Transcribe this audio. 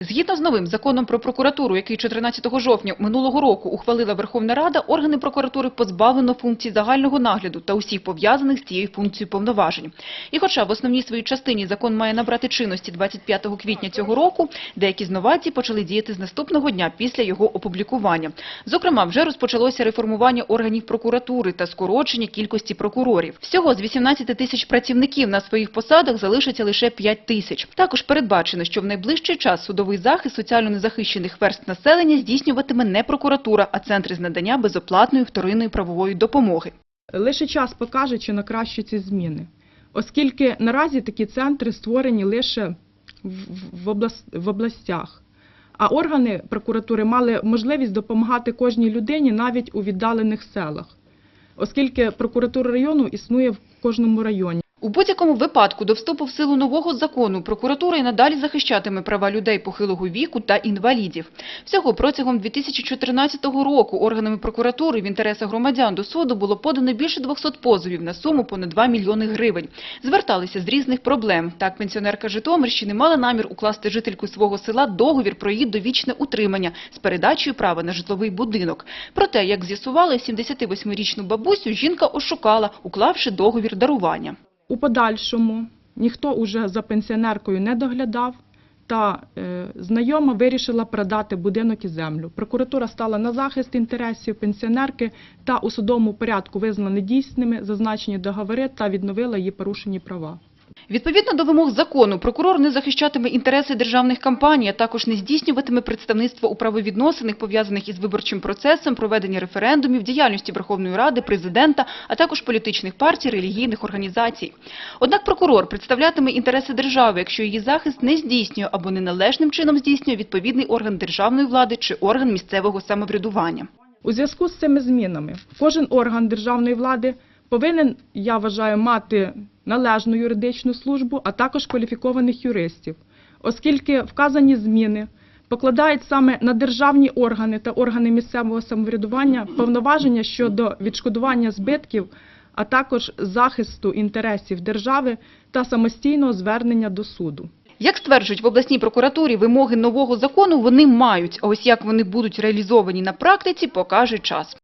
Згідно з новим законом про прокуратуру, який 14 жовтня минулого року ухвалила Верховна Рада, органи прокуратури позбавлено функцій загального нагляду та усіх пов'язаних з цією функцією повноважень. І хоча в основній своїй частині закон має набрати чинності 25 квітня цього року, деякі з новацій почали діяти з наступного дня після його опублікування. Зокрема, вже розпочалося реформування органів прокуратури та скорочення кількості прокурорів. Всього з 18 тисяч працівників на своїх посадах залишиться лише 5 тисяч. Також передбачено, що в найближчий час судовий захист соціально незахищених верств населення здійснюватиме не прокуратура, а центри з надання безоплатної вторинної правової допомоги. Лише час покаже, чи на краще ці зміни, оскільки наразі такі центри створені лише в областях. А органи прокуратури мали можливість допомагати кожній людині навіть у віддалених селах, оскільки прокуратура району існує в кожному районі. У будь-якому випадку до вступу в силу нового закону прокуратура і надалі захищатиме права людей похилого віку та інвалідів. Всього протягом 2014 року органами прокуратури в інтересах громадян до суду було подано більше 200 позовів на суму понад 2 мільйони гривень. Зверталися з різних проблем. Так, пенсіонерка Житомирщини мала намір укласти жительку свого села договір про її довічне утримання з передачею права на житловий будинок. Проте, як з'ясували, 78-річну бабусю жінка ошукала, уклавши договір дарування. У подальшому ніхто уже за пенсіонеркою не доглядав, та е, знайома вирішила продати будинок і землю. Прокуратура стала на захист інтересів пенсіонерки та у судовому порядку визнала недійсними зазначені договори та відновила її порушені права. Відповідно до вимог закону, прокурор не захищатиме інтереси державних компаній, а також не здійснюватиме представництво у правовідносинах, пов'язаних із виборчим процесом, проведення референдумів, діяльності Верховної Ради, президента, а також політичних партій, релігійних організацій. Однак прокурор представлятиме інтереси держави, якщо її захист не здійснює або неналежним чином здійснює відповідний орган державної влади чи орган місцевого самоврядування. У зв'язку з цими змінами кожен орган державної влади повинен, я вважаю, мати належну юридичну службу, а також кваліфікованих юристів, оскільки вказані зміни покладають саме на державні органи та органи місцевого самоврядування повноваження щодо відшкодування збитків, а також захисту інтересів держави та самостійного звернення до суду. Як стверджують в обласній прокуратурі, вимоги нового закону вони мають, а ось як вони будуть реалізовані на практиці, покаже час.